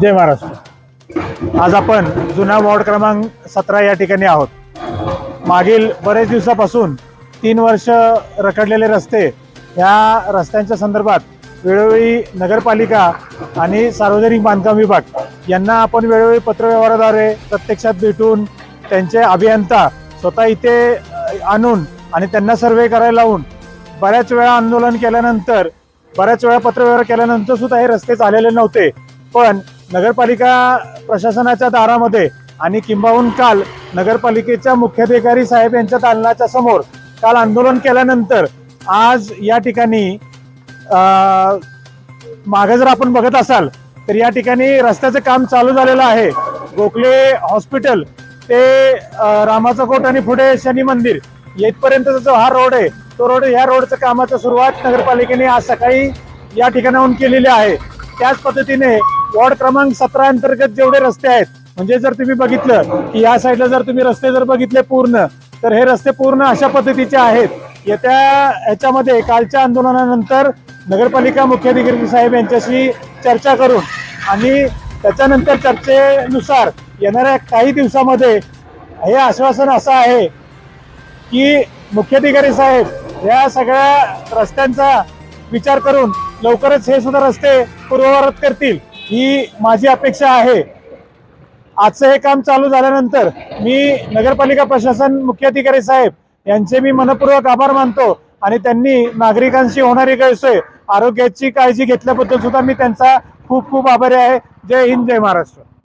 जय महाराष्ट्र. आज आपण जुना वॉर्ड क्रमांक सतरा या ठिकाणी आहोत. मागील बरेच दिवसापासून तीन वर्ष रखडलेले रस्ते या रस्त्यांच्या संदर्भात वेळोवेळी नगरपालिका आणि सार्वजनिक बांधकाम विभाग यांना आपण वेळोवेळी पत्रव्यवहाराद्वारे प्रत्यक्षात भेटून त्यांचे अभियंता स्वतः इथे आणून आणि त्यांना सर्वे करायला लावून बऱ्याच वेळा आंदोलन केल्यानंतर बऱ्याच वेळा पत्रव्यवहार केल्यानंतर सुद्धा हे रस्ते चाललेले नव्हते. पण नगरपालिका प्रशासनाच्या दारामध्ये आणि किंबाहून काल नगरपालिकेच्या मुख्याधिकारी साहेब यांच्या दालनाच्या समोर काल आंदोलन केल्यानंतर आज या ठिकाणी मागे जर आपण बघत असाल तर या ठिकाणी रस्त्याचं काम चालू झालेलं आहे. गोखले हॉस्पिटल ते रामाचा कोट आणि पुढे शनी मंदिर येथपर्यंतचा जो हा रोड आहे तो रोड ह्या रोडचं कामाचा सुरुवात नगरपालिकेने आज सकाळी या ठिकाणाहून केलेली आहे. त्याच पद्धतीने वॉर्ड क्रमांक सतरा अंतर्गत जेवढे रस्ते आहेत म्हणजे जर तुम्ही बघितलं की या साईडला जर तुम्ही रस्ते जर बघितले पूर्ण तर हे रस्ते पूर्ण अशा पद्धतीचे आहेत. येत्या ह्याच्यामध्ये कालच्या आंदोलनानंतर नगरपालिका मुख्याधिकारी साहेब यांच्याशी चर्चा करून आणि त्याच्यानंतर चर्चेनुसार येणाऱ्या काही दिवसामध्ये हे आश्वासन असं आहे की मुख्याधिकारी साहेब या सगळ्या रस्त्यांचा विचार करून लवकरच हे सुद्धा रस्ते पूर्ववत करतील ही माझी अपेक्षा आहे. आजचं हे काम चालू झाल्यानंतर मी नगरपालिका प्रशासन मुख्याधिकारी साहेब यांचे मी मनपूर्वक आभार मानतो आणि त्यांनी नागरिकांशी होणारी गैरसोय आरोग्याची काळजी घेतल्याबद्दल सुद्धा मी त्यांचा खूप खूप आभारी आहे. जय हिंद जय महाराष्ट्र.